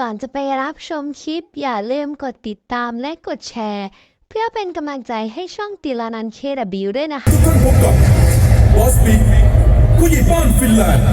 ก่อนจะไปรับชมคลิป อย่าลืมกดติดตามและกดแชร์ เพื่อเป็นกำลังใจให้ช่องติลานันเคดบิวด้วยนะคะ ท่านพบกับบอสบิ๊กผู้ใหญ่บ้านฟินแลนด์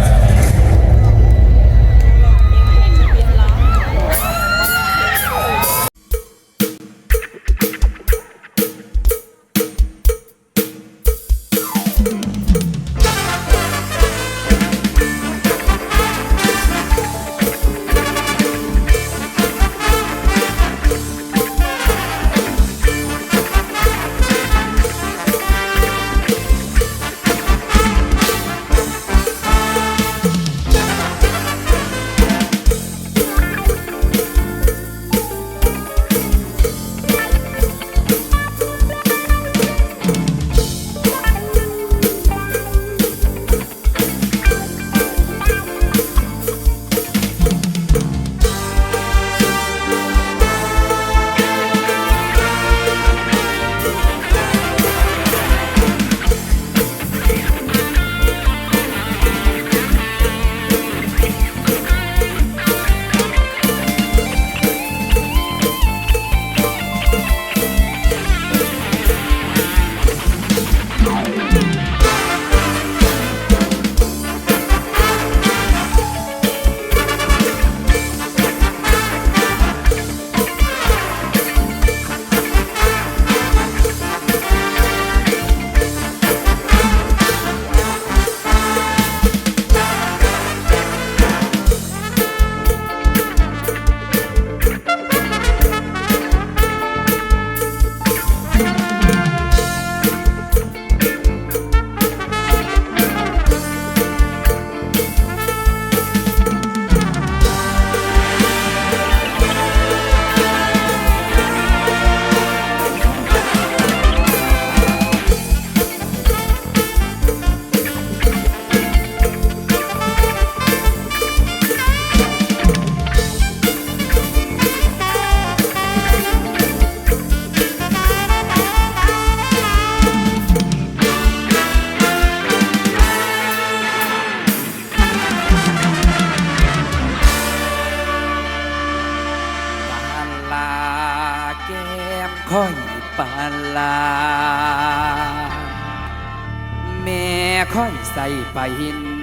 ส่ไป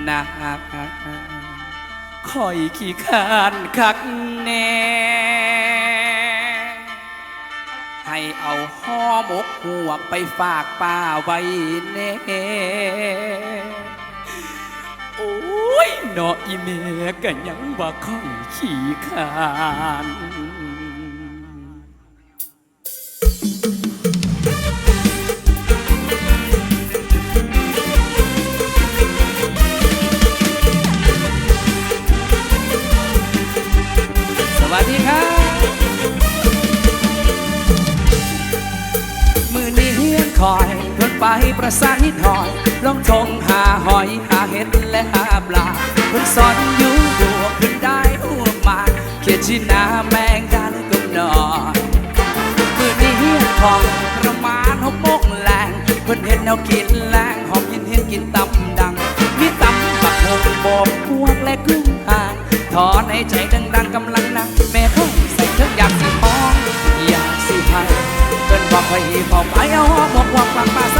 หนาคอยขี้คานคักแน่ให้เอาห่อหมกหัวไปฝากป้าไว้แน่โอ้ยเนาะอีเมกันยังว่าคอยขี้คาน ปประสานนิดหน่อย ลองทงหาหอยหาเห็ดและหาปลาเพิ่นสอนอยู่อยู่เพิ่นได้หัวมาเขียนชีหนาแมงกันกุมหน่อยมือนี้เฮียนคอยประมาณหกโมงแรงเพิ่นเห็นแนวกินแรงหอมกินเห็นกินตำดัง มีตำบักหงบอบพวกและกุ้งหางถอนให้ใจดังๆกำลังนั่งแม่เขาใส่เธออยากสิห้องอยากสิให้เพิ่นบอกให้พอไปเอาหอบอกว่าฟังมา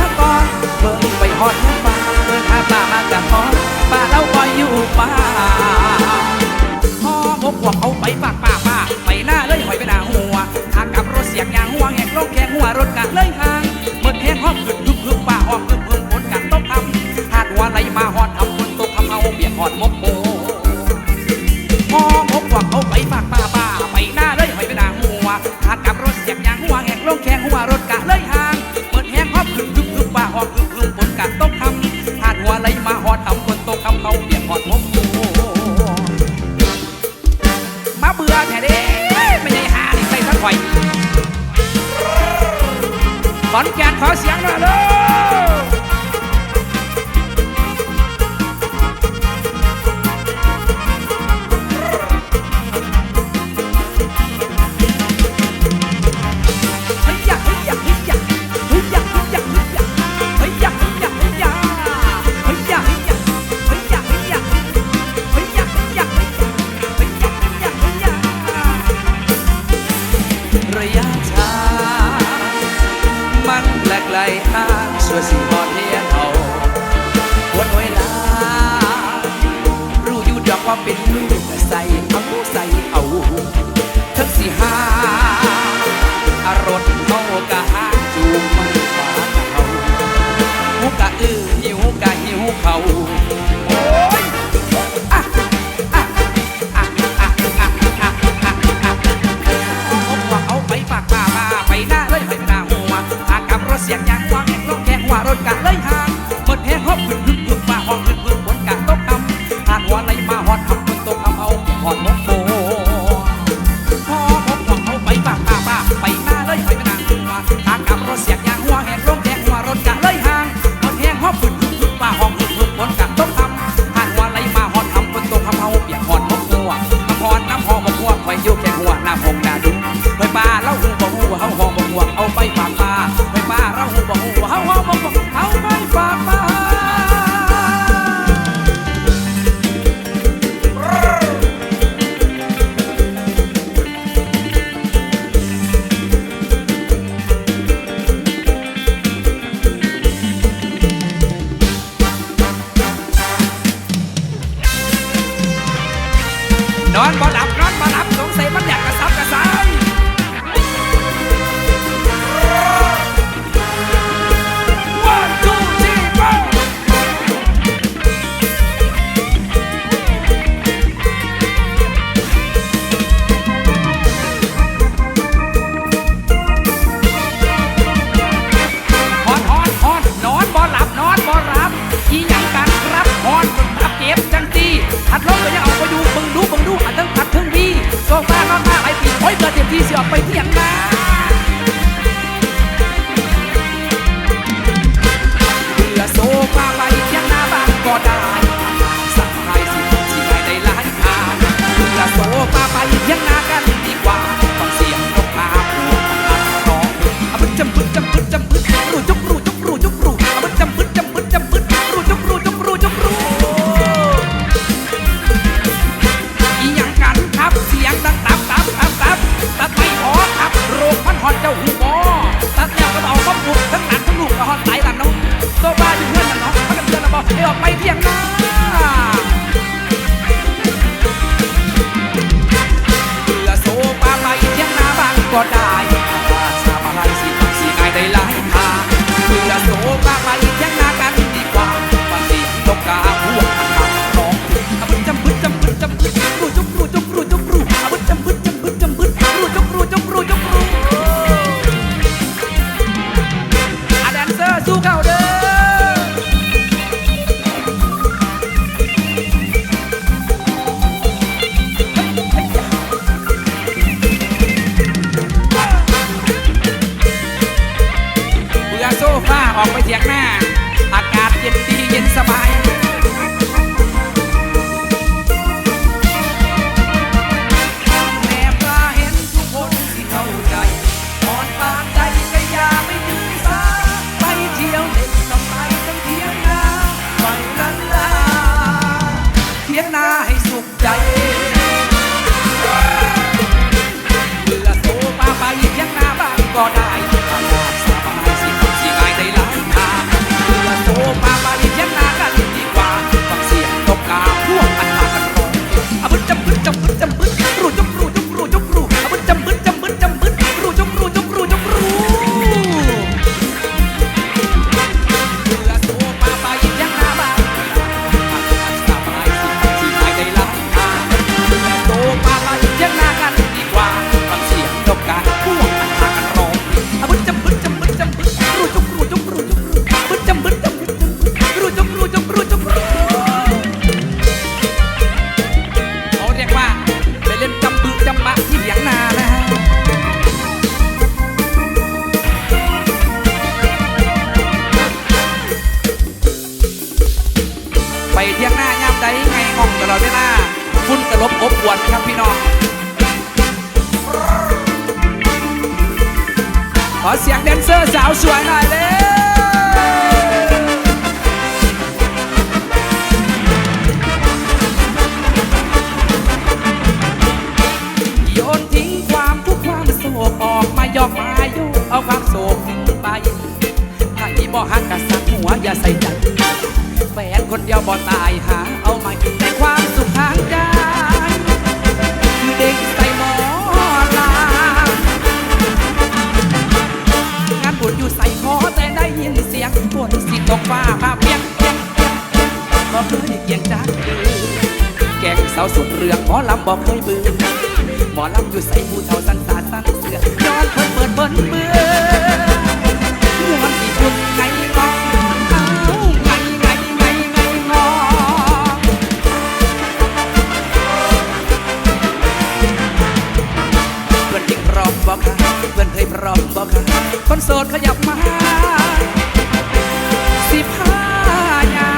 ป้า เป็นมือใส่เอาใส่เอาทั้งสี่ห้าอารถณ์เขากะหาจูงมันขวาเขาหูกะอื้อหิวกะหิวเขาเอาไปปากป่าบ้า ที่เสียไปเที่ยงนา ออกไปเถียงหน้า อากาศเย็นดีเย็นสบาย คุอยู่ใส่คอแต่ได้ยินเสียงคนสิตกฟ้าผ้าเปียกก็เคยเกียงจ้าแกงสาวสุดเรืองหมอลำบอกเคยเบื่อหมอลำอยู่ใส่ผู้เท่าสันสาสันเสือย้อนเพิ่นเปิดเบิ้นเบือ คนโสดขยับมาสิบห้ายาว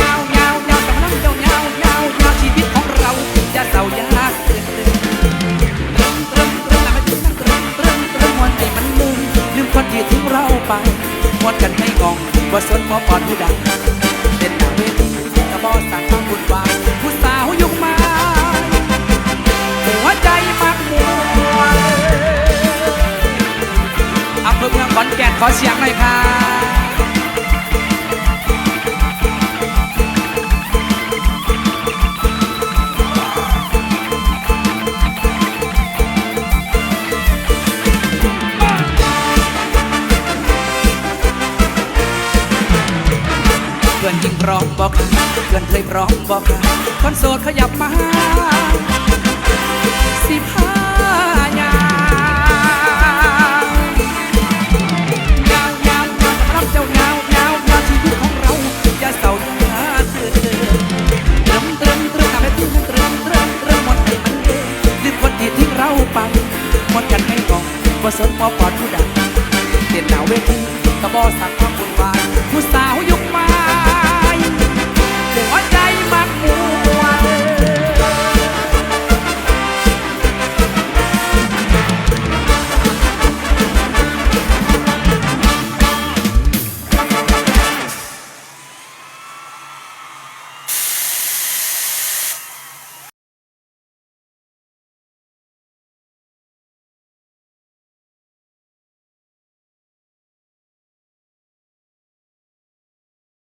ยาวยาวยาวกำลังเจ้ายาวยาวยาวชีวิตของเราอย่าเศร้าย่าเสื่อมเติมเติมเติมแล้วไม่ถึงนั่งเติมเติมเติมวันให้มันลืมลืมคนที่ทิ้งเราไปหมวนกันไม่งองว่าสนมอปอนผู้ใดเป็นหน้าเวทีกระบอกสั่ง ขอเสียงหน่อยครับเพื่อนจริงร้อมบอกเพื่อนเคยร้อมบอกค่ะคนโสดขยับมา